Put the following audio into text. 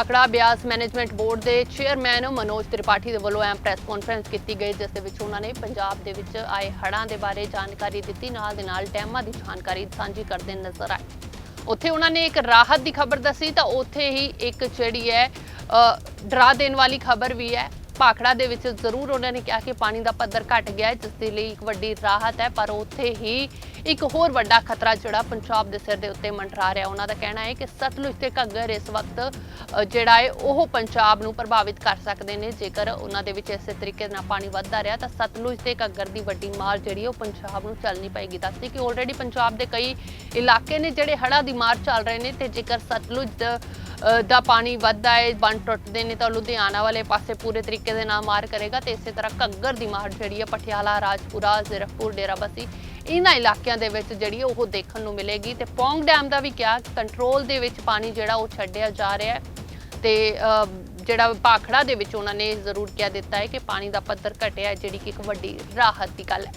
ਆਕੜਾ Beas management board ਦੇ chairman Manoj Tripathi ਦੇ ਵੱਲੋਂ ਐਮ ਪ੍ਰੈਸ ਕਾਨਫਰੰਸ ਕੀਤੀ ਗਈ, ਜਿਸ ਦੇ ਵਿੱਚ ਉਹਨਾਂ ਨੇ ਪੰਜਾਬ ਦੇ ਵਿੱਚ ਆਏ ਹੜ੍ਹਾਂ ਦੇ ਬਾਰੇ ਜਾਣਕਾਰੀ ਦਿੱਤੀ। ਨਾਲ ਦੇ ਨਾਲ ਡੈਮਾਂ ਦੀ ਜਾਣਕਾਰੀ ਸਾਂਝੀ ਕਰਦੇ ਨਜ਼ਰ ਆਏ। ਉੱਥੇ ਉਹਨਾਂ ਨੇ ਇੱਕ ਰਾਹਤ ਦੀ ਖਬਰ ਦੱਸੀ, ਤਾਂ ਉੱਥੇ ਹੀ ਇੱਕ ਜਿਹੜੀ ਹੈ ਡਰਾ ਦੇਣ ਵਾਲੀ ਖਬਰ ਵੀ ਹੈ। ਭਾਖੜਾ ਦੇ ਵਿੱਚ ਜ਼ਰੂਰ ਉਹਨਾਂ ਨੇ ਕਿਹਾ ਕਿ ਪਾਣੀ ਦਾ ਪੱਧਰ ਘਟ ਗਿਆ ਹੈ, ਜਿਸ ਦੇ ਲਈ ਇੱਕ ਵੱਡੀ ਰਾਹਤ ਹੈ, ਪਰ ਉੱਥੇ ਹੀ ਇੱਕ ਹੋਰ ਵੱਡਾ ਖਤਰਾ ਜਿਹੜਾ ਪੰਜਾਬ ਦੇ ਸਿਰ ਦੇ ਉੱਤੇ ਮੰਡਰਾ ਰਿਹਾ, ਉਹਨਾਂ ਦਾ ਕਹਿਣਾ ਹੈ ਕਿ ਸਤਲੁਜ ਤੇ ਘੱਗਰ ਇਸ ਵਕਤ ਜਿਹੜਾ ਹੈ, ਉਹ ਪੰਜਾਬ ਨੂੰ ਪ੍ਰਭਾਵਿਤ ਕਰ ਸਕਦੇ ਨੇ। ਜੇਕਰ ਉਹਨਾਂ ਦੇ ਵਿੱਚ ਇਸੇ ਤਰੀਕੇ ਨਾਲ ਪਾਣੀ ਵੱਧਦਾ ਰਿਹਾ, ਤਾਂ ਸਤਲੁਜ ਤੇ ਘੱਗਰ ਦੀ ਵੱਡੀ ਮਾਰ ਜਿਹੜੀ ਉਹ ਪੰਜਾਬ ਨੂੰ ਚੱਲਣੀ ਪਏਗੀ। ਦੱਸਦੀ ਕਿ ਆਲਰੇਡੀ ਪੰਜਾਬ ਦੇ ਕਈ ਇਲਾਕੇ ਨੇ ਜਿਹੜੇ ਹੜ੍ਹਾਂ ਦੀ ਮਾਰ ਚੱਲ ਰਹੇ ਨੇ ਤੇ ਜੇਕਰ ਸਤਲੁਜ ਦਾ ਪਾਣੀ ਵੱਧਦਾ ਹੈ, ਬੰਨ ਟੁੱਟਦੇ ਨੇ ਤਾਂ ਲੁਧਿਆਣਾ ਵਾਲੇ ਪਾਸੇ ਪੂਰੇ ਤਰੀਕੇ ਦੇ ਨਾਲ ਮਾਰ ਕਰੇਗਾ ਤੇ ਇਸੇ ਤਰ੍ਹਾਂ ਘੱਗਰ ਦੀ ਮਾਰ ਜਿਹੜੀ ਹੈ ਪਟਿਆਲਾ ਰਾਜਪੁਰਾ, ਜ਼ੀਰਕਪੁਰ, ਡੇਰਾਬੱਸੀ ਇਹਨਾਂ ਇਲਾਕਿਆਂ ਦੇ ਵਿੱਚ ਜਿਹੜੀ ਉਹ ਦੇਖਣ ਨੂੰ ਮਿਲੇਗੀ ਤੇ ਪੌਂਗ ਡੈਮ ਦਾ ਵੀ ਕਿਹਾ ਕੰਟਰੋਲ ਦੇ ਵਿੱਚ ਪਾਣੀ ਜਿਹੜਾ ਉਹ ਛੱਡਿਆ ਜਾ ਰਿਹਾ ਹੈ ਤੇ ਜਿਹੜਾ ਭਾਖੜਾ ਦੇ ਵਿੱਚ ਉਹਨਾਂ ਨੇ ਜ਼ਰੂਰ ਕਿਹਾ ਦਿੱਤਾ ਹੈ ਕਿ ਪਾਣੀ ਦਾ ਪੱਧਰ ਘਟਿਆ ਹੈ, ਜਿਹੜੀ ਕਿ ਇੱਕ ਵੱਡੀ ਰਾਹਤ ਦੀ ਗੱਲ ਹੈ।